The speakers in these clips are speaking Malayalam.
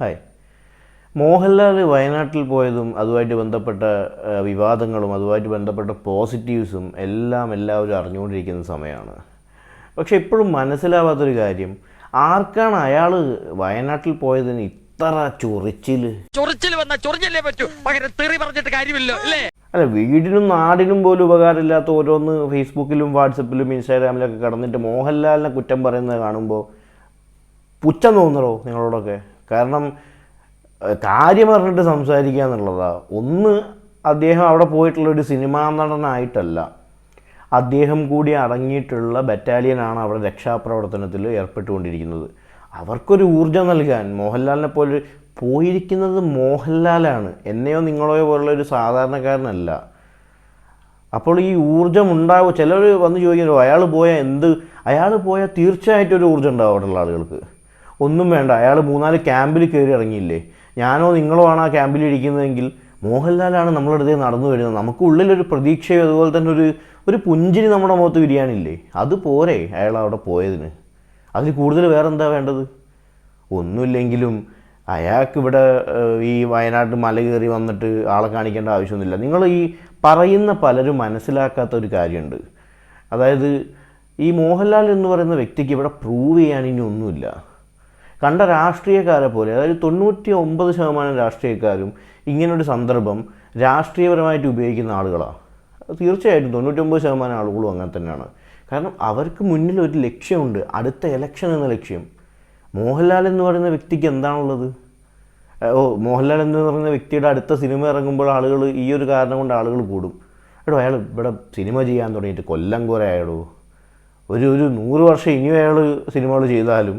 ഹായ്. മോഹൻലാൽ വയനാട്ടിൽ പോയതും അതുമായിട്ട് ബന്ധപ്പെട്ട വിവാദങ്ങളും അതുമായിട്ട് ബന്ധപ്പെട്ട പോസിറ്റീവ്സും എല്ലാം എല്ലാവരും അറിഞ്ഞുകൊണ്ടിരിക്കുന്ന സമയമാണ്. പക്ഷെ ഇപ്പോഴും മനസ്സിലാവാത്തൊരു കാര്യം ആർക്കാണ് അയാൾ വയനാട്ടിൽ പോയതിന് ഇത്ര ചൊറിച്ചിൽ ചൊറിച്ചിൽ വന്ന ചൊറിഞ്ഞല്ലേ പറ്റൂ? പകരം തെറി പറഞ്ഞിട്ട് കാര്യമില്ലല്ലോ അല്ലേ? അല്ല വീടിനും നാടിനും പോലും ഉപകാരമില്ലാത്ത ഓരോന്ന് ഫേസ്ബുക്കിലും വാട്സപ്പിലും ഇൻസ്റ്റാഗ്രാമിലൊക്കെ കടന്നിട്ട് മോഹൻലാലിനെ കുറ്റം പറയുന്നത് കാണുമ്പോൾ പുച്ഛം തോന്നണോ നിങ്ങളോടൊക്കെ? കാരണം കാര്യം പറഞ്ഞിട്ട് സംസാരിക്കുക എന്നുള്ളതാ. ഒന്ന് അദ്ദേഹം അവിടെ പോയിട്ടുള്ള ഒരു സിനിമാ നടനായിട്ടല്ല. അദ്ദേഹം കൂടി അടങ്ങിയിട്ടുള്ള ബറ്റാലിയനാണ് അവിടെ രക്ഷാപ്രവർത്തനത്തിൽ ഏർപ്പെട്ടുകൊണ്ടിരിക്കുന്നത്. അവർക്കൊരു ഊർജം നൽകാൻ മോഹൻലാലിനെ പോലെ പോയിരിക്കുന്നത് മോഹൻലാലാണ്. എന്നെയോ നിങ്ങളെയോ പോലുള്ള ഒരു സാധാരണക്കാരനല്ല. അപ്പോൾ ഈ ഊർജം ഉണ്ടാവും ചിലർ വന്ന് ചോദിക്കുന്നു അയാൾ പോയാൽ എന്ത്? അയാൾ പോയാൽ തീർച്ചയായിട്ടും ഒരു ഊർജം ഉണ്ടാവും അവിടെയുള്ള ആളുകൾക്ക്. ഒന്നും വേണ്ട. അയാൾ മൂന്നാൽ ക്യാമ്പിൽ കയറി ഇറങ്ങിയില്ലേ? ഞാനോ നിങ്ങളോ ആണ് ആ ക്യാമ്പിൽ ഇരിക്കുന്നതെങ്കിൽ മോഹൻലാലാണ് നമ്മളുടെ അടുത്തേക്ക് നടന്നു വരുന്നത്. നമുക്ക് ഉള്ളിലൊരു പ്രതീക്ഷയോ അതുപോലെ തന്നെ ഒരു ഒരു പുഞ്ചിരി നമ്മുടെ മുഖത്ത് വിരിയാനില്ലേ? അത് പോരെ അയാൾ അവിടെ പോയതിന്. അതിൽ കൂടുതൽ വേറെ എന്താ വേണ്ടത്? ഒന്നുമില്ലെങ്കിലും അയാൾക്ക് ഇവിടെ ഈ വയനാട് മല കയറി വന്നിട്ട് ആളെ കാണിക്കേണ്ട ആവശ്യമൊന്നുമില്ല. നിങ്ങൾ ഈ പറയുന്ന പലരും മനസ്സിലാക്കാത്ത ഒരു കാര്യമുണ്ട്. അതായത് ഈ മോഹൻലാൽ എന്ന് പറയുന്ന വ്യക്തിക്ക് ഇവിടെ പ്രൂവ് ചെയ്യാൻ ഇനി ഒന്നുമില്ല. കണ്ട രാഷ്ട്രീയക്കാരെ പോലെ അതായത് തൊണ്ണൂറ്റി ഒമ്പത് ശതമാനം രാഷ്ട്രീയക്കാരും ഇങ്ങനൊരു സന്ദർഭം രാഷ്ട്രീയപരമായിട്ട് ഉപയോഗിക്കുന്ന ആളുകളാണ് തീർച്ചയായിട്ടും തൊണ്ണൂറ്റൊമ്പത് ശതമാനം ആളുകളും അങ്ങനെ തന്നെയാണ്. കാരണം അവർക്ക് മുന്നിൽ ഒരു ലക്ഷ്യമുണ്ട്. അടുത്ത ഇലക്ഷൻ എന്ന ലക്ഷ്യം. മോഹൻലാൽ എന്ന് പറയുന്ന വ്യക്തിക്ക് എന്താണുള്ളത്? ഓ മോഹൻലാൽ എന്ന് പറയുന്ന വ്യക്തിയുടെ അടുത്ത സിനിമ ഇറങ്ങുമ്പോൾ ആളുകൾ ഈ ഒരു കാരണം കൊണ്ട് ആളുകൾ കൂടും. എടോ അയാൾ ഇവിടെ സിനിമ ചെയ്യാൻ തുടങ്ങിയിട്ട് കൊല്ലം കുറെ ആയടോ. ഒരു ഒരു നൂറ് വർഷം ഇനിയും അയാൾ സിനിമകൾ ചെയ്താലും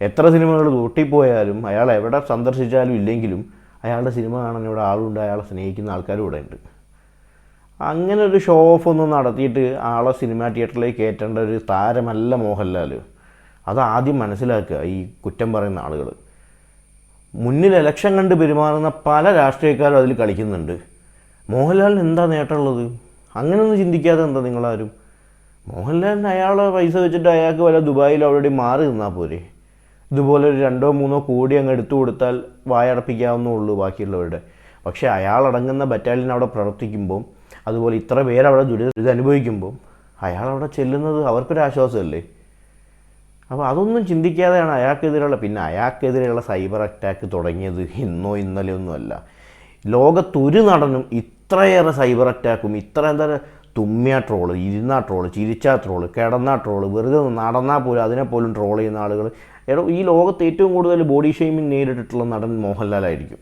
എത്ര സിനിമകൾ കൂട്ടിപ്പോയാലും അയാൾ എവിടെ സന്ദർശിച്ചാലും ഇല്ലെങ്കിലും അയാളുടെ സിനിമ കാണാൻ ഇവിടെ ആളുണ്ട് അയാളെ സ്നേഹിക്കുന്ന ആൾക്കാരും ഇവിടെ ഉണ്ട്. അങ്ങനെ ഒരു ഷോ ഓഫ് ഒന്നും നടത്തിയിട്ട് ആളെ സിനിമാ തിയേറ്ററിലേക്ക് കയറ്റേണ്ട ഒരു താരമല്ല മോഹൻലാൽ. അത് ആദ്യം മനസ്സിലാക്കുക ഈ കുറ്റം പറയുന്ന ആളുകൾ മുന്നിൽ ഇലക്ഷൻ കണ്ട് പെരുമാറുന്ന പല രാഷ്ട്രീയക്കാരും അതിൽ കളിക്കുന്നുണ്ട്. മോഹൻലാലിന് എന്താ നേട്ടമുള്ളത്? അങ്ങനെയൊന്നും ചിന്തിക്കാതെ എന്താ നിങ്ങളാരും? മോഹൻലാലിന് അയാളെ പൈസ വെച്ചിട്ട് അയാൾക്ക് വല്ല ദുബായിൽ ഓൾറെഡി മാറി നിന്നാൽ പോരെ? ഇതുപോലെ ഒരു രണ്ടോ മൂന്നോ കോടി അങ്ങ് എടുത്തു കൊടുത്താൽ വായടപ്പിക്കാവുന്നുള്ളൂ ബാക്കിയുള്ളവരുടെ. പക്ഷേ അയാളടങ്ങുന്ന ബറ്റാലിയൻ അവിടെ പ്രവർത്തിക്കുമ്പോൾ അതുപോലെ ഇത്ര പേരവിടെ ദുരിത അനുഭവിക്കുമ്പോൾ അവിടെ ചെല്ലുന്നത് അവർക്കൊരു ആശ്വാസമല്ലേ? അപ്പോൾ അതൊന്നും ചിന്തിക്കാതെയാണ് അയാൾക്കെതിരെയുള്ള പിന്നെ അയാൾക്കെതിരെയുള്ള സൈബർ അറ്റാക്ക് തുടങ്ങിയത് ഇന്നോ ഇന്നലെയൊന്നുമല്ല ലോകത്തൊരു നടനും ഇത്രയേറെ സൈബർ അറ്റാക്കും ഇത്ര എന്താ തുമ്മിയ ട്രോൾ ഇരുന്നാ ട്രോൾ ചിരിച്ചാ ട്രോൾ കിടന്നാ ട്രോൾ വെറുതെ നടന്നാൽ പോലും അതിനെപ്പോലും ട്രോൾ ചെയ്യുന്ന ആളുകൾ ഈ ലോകത്ത് ഏറ്റവും കൂടുതൽ ബോഡി ഷെയ്മിങ് നേരിട്ടിട്ടുള്ള നടൻ മോഹൻലാലായിരിക്കും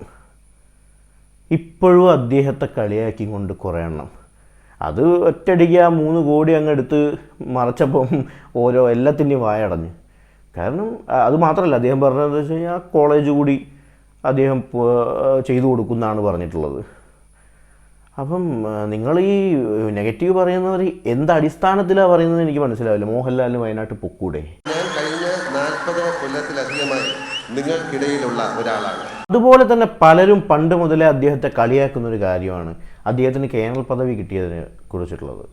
ഇപ്പോഴും അദ്ദേഹത്തെ കളിയാക്കി കൊണ്ട് കുറേ എണ്ണം. അത് ഒറ്റടിക്ക് ആ മൂന്ന് കോടി അങ്ങ് എടുത്ത് മറച്ചപ്പം ഓരോ എല്ലാത്തിന്റെയും വായടഞ്ഞ്. കാരണം അത് മാത്രമല്ല അദ്ദേഹം പറഞ്ഞതെന്ന് വെച്ച് കഴിഞ്ഞാൽ കോളേജ് കൂടി അദ്ദേഹം ചെയ്തു കൊടുക്കുന്നതാണ് പറഞ്ഞിട്ടുള്ളത്. അപ്പം നിങ്ങൾ ഈ നെഗറ്റീവ് പറയുന്നവർ എന്ത് അടിസ്ഥാനത്തിലാണ് പറയുന്നത് എനിക്ക് മനസ്സിലാവില്ല. മോഹൻലാലിന് വയനാട്ട് പൊക്കൂടെ? ഞാൻ കഴിഞ്ഞ നാൽപ്പത് കൊല്ലത്തിലധികമായി നിങ്ങൾക്കിടയിലുള്ള ഒരാളാണ്. അതുപോലെ തന്നെ പലരും പണ്ട് മുതലേ അദ്ദേഹത്തെ കളിയാക്കുന്ന ഒരു കാര്യമാണ്. അദ്ദേഹത്തിന് കേണൽ പദവി കിട്ടിയതിനെ കുറിച്ചിട്ടുള്ളത്.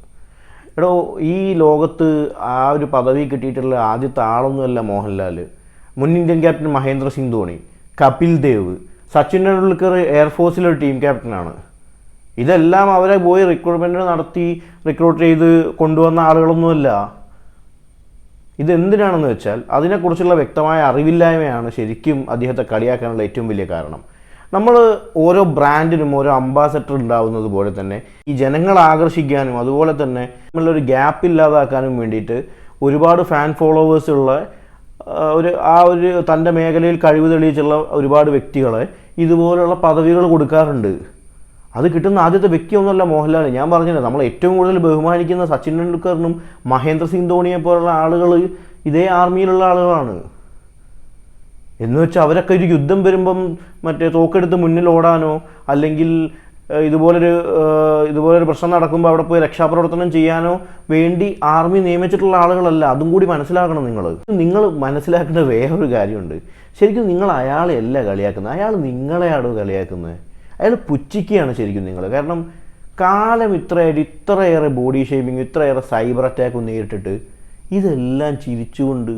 എടോ ഈ ലോകത്ത് ആ ഒരു പദവി കിട്ടിയിട്ടുള്ള ആദ്യത്തെ ആളൊന്നുമല്ല മോഹൻലാൽ മുൻ ഇന്ത്യൻ ക്യാപ്റ്റൻ മഹേന്ദ്ര സിംഗ് ധോണി കപിൽ ദേവ് സച്ചിൻ ടെണ്ടുൽക്കർ എയർഫോഴ്സിലൊരു ടീം ക്യാപ്റ്റനാണ്. ഇതെല്ലാം അവരെ പോയി റിക്രൂട്ട്മെന്റ് നടത്തി റിക്രൂട്ട് ചെയ്ത് കൊണ്ടുവന്ന ആളുകളൊന്നുമല്ല. ഇതെന്തിനാണെന്ന് വെച്ചാൽ അതിനെക്കുറിച്ചുള്ള വ്യക്തമായ അറിവില്ലായ്മയാണ് ശരിക്കും അദ്ദേഹത്തെ കളിയാക്കാനുള്ള ഏറ്റവും വലിയ കാരണം. നമ്മൾ ഓരോ ബ്രാൻഡിനും ഓരോ അംബാസഡർ ഉണ്ടാവുന്നത് പോലെ തന്നെ ഈ ജനങ്ങളെ ആകർഷിക്കാനും അതുപോലെ തന്നെ നമ്മളൊരു ഗ്യാപ്പ് ഇല്ലാതാക്കാനും വേണ്ടിയിട്ട് ഒരുപാട് ഫാൻ ഫോളോവേഴ്സ് ഉള്ള ഒരു ആ ഒരു തന്റെ മേഖലയിൽ കഴിവ് തെളിയിച്ചുള്ള ഒരുപാട് വ്യക്തികളെ ഇതുപോലുള്ള പദവികൾ കൊടുക്കാറുണ്ട്. അത് കിട്ടുന്ന ആദ്യത്തെ വ്യക്തിയൊന്നുമല്ല മോഹൻലാൽ. ഞാൻ പറഞ്ഞില്ല നമ്മൾ ഏറ്റവും കൂടുതൽ ബഹുമാനിക്കുന്ന സച്ചിൻ ടെണ്ടുൽക്കറിനും മഹേന്ദ്ര സിംഗ് ധോണിയെ പോലുള്ള ആളുകൾ ഇതേ ആർമിയിലുള്ള ആളുകളാണ്. എന്ന് വെച്ചാൽ അവരൊക്കെ ഒരു യുദ്ധം വരുമ്പം മറ്റേ തോക്കെടുത്ത് മുന്നിൽ ഓടാനോ അല്ലെങ്കിൽ ഇതുപോലൊരു ഇതുപോലൊരു പ്രശ്നം നടക്കുമ്പോൾ അവിടെ പോയി രക്ഷാപ്രവർത്തനം ചെയ്യാനോ വേണ്ടി ആർമി നിയമിച്ചിട്ടുള്ള ആളുകളല്ല. അതും കൂടി മനസ്സിലാക്കണം നിങ്ങൾ നിങ്ങൾ മനസ്സിലാക്കേണ്ട വേറൊരു കാര്യമുണ്ട്. ശരിക്കും നിങ്ങൾ അയാളെയല്ല കളിയാക്കുന്നത്. അയാൾ നിങ്ങളെയാണ് കളിയാക്കുന്നത്? അയാൾ പുച്ഛിക്കുകയാണ് ശരിക്കും നിങ്ങൾ. കാരണം കാലം ഇത്രയേറെ ഇത്രയേറെ ബോഡി ഷേമിങ് ഇത്രയേറെ സൈബർ അറ്റാക്ക് നേരിട്ടിട്ട് ഇതെല്ലാം ചിരിച്ചുകൊണ്ട്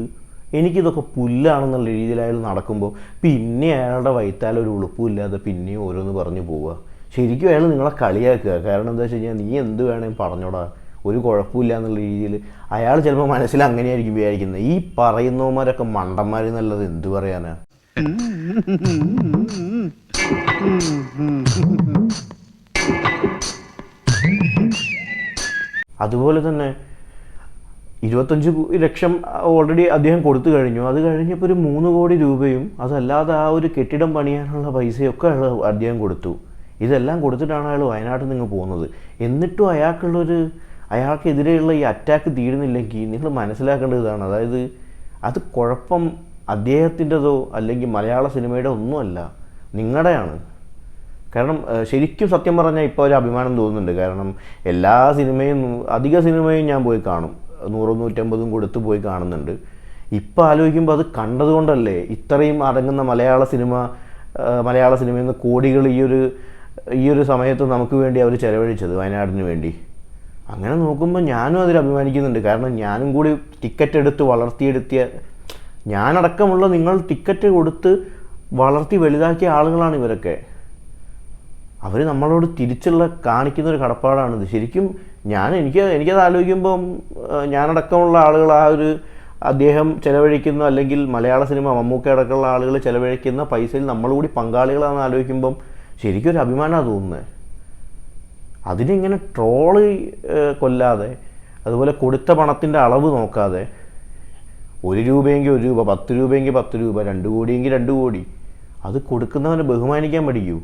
എനിക്കിതൊക്കെ പുല്ലാണെന്നുള്ള രീതിയിൽ അയാൾ നടക്കുമ്പോൾ പിന്നെ അയാളുടെ വൈത്താൽ ഒരു ഉളുപ്പുമില്ലാതെ പിന്നെയും ഓരോന്ന് പറഞ്ഞു പോവുക. ശരിക്കും അയാൾ നിങ്ങളെ കളിയാക്കുക. കാരണം എന്താ വെച്ച് കഴിഞ്ഞാൽ നീ എന്ത് വേണേലും പറഞ്ഞോടാ. ഒരു കുഴപ്പമില്ല എന്നുള്ള രീതിയിൽ അയാൾ ചിലപ്പോൾ മനസ്സിൽ അങ്ങനെയായിരിക്കും വിചാരിക്കുന്നത്. ഈ പറയുന്നവന്മാരൊക്കെ മണ്ടന്മാർ എന്നുള്ളത് എന്ത് പറയാനാ? അതുപോലെ തന്നെ ഇരുപത്തഞ്ച് ലക്ഷം ഓൾറെഡി അദ്ദേഹം കൊടുത്തു കഴിഞ്ഞു. അത് കഴിഞ്ഞപ്പോൾ ഒരു മൂന്ന് കോടി രൂപയും അതല്ലാതെ ആ ഒരു കെട്ടിടം പണിയാനുള്ള പൈസയൊക്കെ അയാൾ അദ്ദേഹം കൊടുത്തു. ഇതെല്ലാം കൊടുത്തിട്ടാണ് അയാൾ വയനാട്ടിൽ നിന്ന് പോകുന്നത്. എന്നിട്ടും അയാൾക്കുള്ളൊരു അയാൾക്കെതിരെയുള്ള ഈ അറ്റാക്ക് തീരുന്നില്ലെങ്കിൽ നിങ്ങൾ മനസ്സിലാക്കേണ്ട ഇതാണ്. അതായത് അത് കുഴപ്പം അദ്ദേഹത്തിന്റെതോ അല്ലെങ്കിൽ മലയാള സിനിമയുടെ ഒന്നുമല്ല നിങ്ങളുടെയാണ്. കാരണം ശരിക്കും സത്യം പറഞ്ഞാൽ ഇപ്പോൾ ഒരു അഭിമാനം തോന്നുന്നുണ്ട്. കാരണം എല്ലാ സിനിമയും അധിക സിനിമയും ഞാൻ പോയി കാണും. നൂറും നൂറ്റമ്പതും കൊടുത്ത് പോയി കാണുന്നുണ്ട്. ഇപ്പോൾ ആലോചിക്കുമ്പോൾ അത് കണ്ടതുകൊണ്ടല്ലേ ഇത്രയും അടങ്ങുന്ന മലയാള സിനിമ മലയാള സിനിമയിൽ നിന്ന് കോടികൾ ഈ ഒരു ഈ ഒരു സമയത്ത് നമുക്ക് വേണ്ടി അവർ ചെലവഴിച്ചത് വയനാടിന് വേണ്ടി. അങ്ങനെ നോക്കുമ്പോൾ ഞാനും അതിൽ അഭിമാനിക്കുന്നുണ്ട്. കാരണം ഞാനും കൂടി ടിക്കറ്റ് എടുത്ത് വളർത്തിയെടുത്തിയ ഞാനടക്കമുള്ള നിങ്ങൾ ടിക്കറ്റ് കൊടുത്ത് വളർത്തി വലുതാക്കിയ ആളുകളാണ് ഇവരൊക്കെ. അവർ നമ്മളോട് തിരിച്ചുള്ള കാണിക്കുന്ന ഒരു കടപ്പാടാണിത്. ശരിക്കും ഞാൻ എനിക്ക് എനിക്കത് ആലോചിക്കുമ്പം ഞാനടക്കമുള്ള ആളുകൾ ആ ഒരു അദ്ദേഹം ചിലവഴിക്കുന്ന അല്ലെങ്കിൽ മലയാള സിനിമ മമ്മൂക്ക അടക്കമുള്ള ആളുകൾ ചിലവഴിക്കുന്ന പൈസയിൽ നമ്മളുകൂടി പങ്കാളികളാണെന്ന് ആലോചിക്കുമ്പം ശരിക്കും ഒരു അഭിമാനമാണ് തോന്നുന്നത്. അതിനിങ്ങനെ ട്രോൾ കൊല്ലാതെ അതുപോലെ കൊടുത്ത പണത്തിന്റെ അളവ് നോക്കാതെ ഒരു രൂപയെങ്കിൽ ഒരു രൂപ പത്ത് രൂപയെങ്കിൽ പത്ത് രൂപ രണ്ട് കോടിയെങ്കിൽ രണ്ട് കോടി അത് കൊടുക്കുന്നവനെ ബഹുമാനിക്കാൻ പഠിക്കൂ.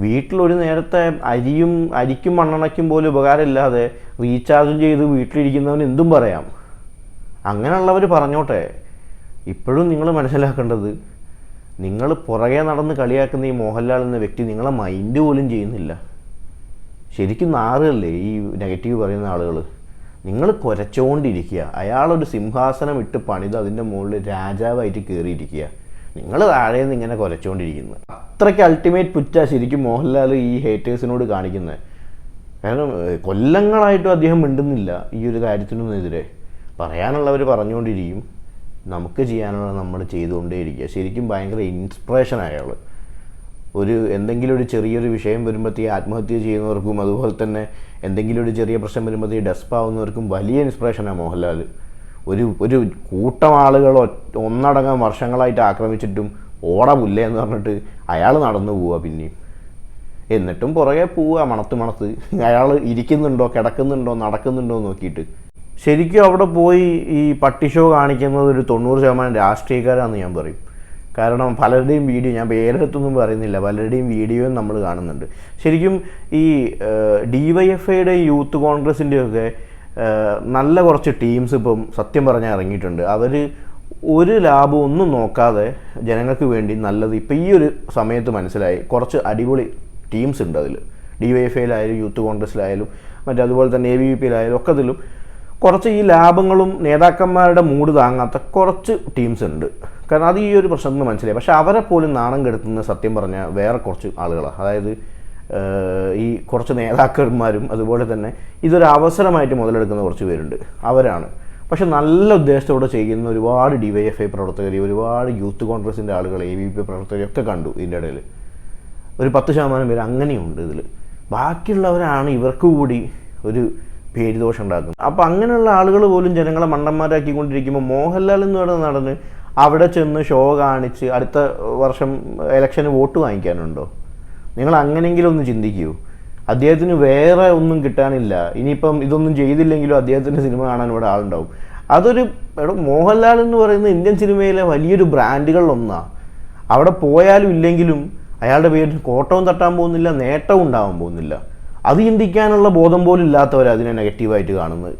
വീട്ടിലൊരു നേരത്തെ അരിയും അരിക്കും മണ്ണെണ്ണയ്ക്കും പോലും ഉപകാരമില്ലാതെ റീചാർജും ചെയ്ത് വീട്ടിലിരിക്കുന്നവന് എന്തും പറയാം. അങ്ങനെയുള്ളവർ പറഞ്ഞോട്ടെ. ഇപ്പോഴും നിങ്ങൾ മനസ്സിലാക്കേണ്ടത് നിങ്ങൾ പുറകെ നടന്ന് കളിയാക്കുന്ന ഈ മോഹൻലാൽ എന്ന വ്യക്തി നിങ്ങളെ മൈൻഡ് പോലും ചെയ്യുന്നില്ല. ശരിക്കും നാറുകല്ലേ ഈ നെഗറ്റീവ് പറയുന്ന ആളുകൾ നിങ്ങൾ കുരച്ചുകൊണ്ടിരിക്കുക അയാളൊരു സിംഹാസനം ഇട്ട് പണിത് അതിന്റെ മുകളിൽ രാജാവായിട്ട് കയറിയിരിക്കുക. നിങ്ങൾ താഴെ നിന്ന് ഇങ്ങനെ കുരച്ചുകൊണ്ടിരിക്കുന്നു അത്രയ്ക്ക് അൾട്ടിമേറ്റ് പുറ്റ ശരിക്കും മോഹൻലാൽ ഈ ഹേറ്റേഴ്സിനോട് കാണിക്കുന്നത്. കാരണം കൊല്ലങ്ങളായിട്ടും അദ്ദേഹം മിണ്ടുന്നില്ല ഈ ഒരു കാര്യത്തിനൊന്നെതിരെ. പറയാനുള്ളവർ പറഞ്ഞുകൊണ്ടിരിക്കും നമുക്ക് ചെയ്യാനുള്ള നമ്മൾ ചെയ്തുകൊണ്ടേയിരിക്കുക. ശരിക്കും ഭയങ്കര ഇൻസ്പിറേഷൻ അയാൾ ഒരു എന്തെങ്കിലും ഒരു ചെറിയൊരു വിഷയം വരുമ്പോഴത്തേ ആത്മഹത്യ ചെയ്യുന്നവർക്കും അതുപോലെ തന്നെ എന്തെങ്കിലും ഒരു ചെറിയ പ്രശ്നം വരുമ്പോഴത്തേ ഡെസ്പാവുന്നവർക്കും വലിയ ഇൻസ്പിറേഷനാണ് മോഹൻലാൽ ഒരു ഒരു കൂട്ടം ആളുകൾ ഒന്നടങ്കം വർഷങ്ങളായിട്ട് ആക്രമിച്ചിട്ടും ഓട പുല്ല എന്ന് പറഞ്ഞിട്ട് അയാൾ നടന്നു പോവുക പിന്നെയും. എന്നിട്ടും പുറകെ പോവുക മണത്ത് മണത്ത്. അയാൾ ഇരിക്കുന്നുണ്ടോ കിടക്കുന്നുണ്ടോ നടക്കുന്നുണ്ടോ നോക്കിയിട്ട്. ശരിക്കും അവിടെ പോയി ഈ പട്ടി ഷോ കാണിക്കുന്നത് ഒരു തൊണ്ണൂറ് ശതമാനം രാഷ്ട്രീയക്കാരാണെന്ന് ഞാൻ പറയും. കാരണം പലരുടെയും വീഡിയോ ഞാൻ പേരെടുത്തൊന്നും പറയുന്നില്ല. പലരുടെയും വീഡിയോയും നമ്മൾ കാണുന്നുണ്ട്. ശരിക്കും ഈ ഡി വൈ എഫ് ഐയുടെ യൂത്ത് കോൺഗ്രസിന്റെയൊക്കെ നല്ല കുറച്ച് ടീംസ് ഇപ്പം സത്യം പറഞ്ഞാൽ ഇറങ്ങിയിട്ടുണ്ട്. അവർ ഒരു ലാഭം ഒന്നും നോക്കാതെ ജനങ്ങൾക്ക് വേണ്ടി നല്ലത് ഇപ്പം ഈ ഒരു സമയത്ത് മനസ്സിലായി. കുറച്ച് അടിപൊളി ടീംസ് ഉണ്ട് അതിൽ ഡി വൈ എഫ് ഐയിലായാലും യൂത്ത് കോൺഗ്രസ്സിലായാലും മറ്റേ അതുപോലെ തന്നെ എ ബി വി പിയിലായാലും ഒക്കെ അതിലും കുറച്ച് ഈ ലാഭങ്ങളും നേതാക്കന്മാരുടെ മൂട് താങ്ങാത്ത കുറച്ച് ടീംസ് ഉണ്ട്. കാരണം അത് ഈ ഒരു പ്രശ്നത്തിന് മനസ്സിലായി. പക്ഷേ അവരെ പോലും നാണം കെടുത്തുന്ന സത്യം പറഞ്ഞാൽ വേറെ കുറച്ച് ആളുകളാണ് അതായത് ഈ കുറച്ച് നേതാക്കന്മാരും അതുപോലെ തന്നെ ഇതൊരു അവസരമായിട്ട് മുതലെടുക്കുന്ന കുറച്ച് പേരുണ്ട്. അവരാണ്. പക്ഷെ നല്ല ഉദ്ദേശത്തോടെ ചെയ്യുന്ന ഒരുപാട് ഡി വൈ എഫ് ഐ പ്രവർത്തകർ ഒരുപാട് യൂത്ത് കോൺഗ്രസിന്റെ ആളുകൾ എ വി പി പ്രവർത്തകരൊക്കെ കണ്ടു ഇതിന്റെ ഇടയിൽ. ഒരു പത്ത് ശതമാനം പേര് അങ്ങനെയുണ്ട് ഇതിൽ. ബാക്കിയുള്ളവരാണ് ഇവർക്ക് കൂടി ഒരു പേരുദോഷം ഉണ്ടാക്കുന്നത്. അപ്പം അങ്ങനെയുള്ള ആളുകൾ പോലും ജനങ്ങളെ മണ്ടന്മാരാക്കിക്കൊണ്ടിരിക്കുമ്പോൾ മോഹൻലാൽ എന്ന് പറയുന്ന നടന്ന് അവിടെ ചെന്ന് ഷോ കാണിച്ച് അടുത്ത വർഷം ഇലക്ഷന് വോട്ട് വാങ്ങിക്കാനുണ്ടോ? നിങ്ങൾ അങ്ങനെങ്കിലും ഒന്ന് ചിന്തിക്കൂ. അദ്ദേഹത്തിന് വേറെ ഒന്നും കിട്ടാനില്ല. ഇനിയിപ്പം ഇതൊന്നും ചെയ്തില്ലെങ്കിലും അദ്ദേഹത്തിന്റെ സിനിമ കാണാൻ ഇവിടെ ആളുണ്ടാവും. അതൊരു മോഹൻലാൽ എന്ന് പറയുന്ന ഇന്ത്യൻ സിനിമയിലെ വലിയൊരു ബ്രാൻഡുകളിലൊന്നാണ് അവിടെ പോയാലും ഇല്ലെങ്കിലും അയാളുടെ പേരിൽ കോട്ടവും തട്ടാൻ പോകുന്നില്ല നേട്ടവും ഉണ്ടാവാൻ പോകുന്നില്ല. അത് ചിന്തിക്കാനുള്ള ബോധം പോലും ഇല്ലാത്തവരാണ് അതിനെ നെഗറ്റീവായിട്ട് കാണുന്നത്.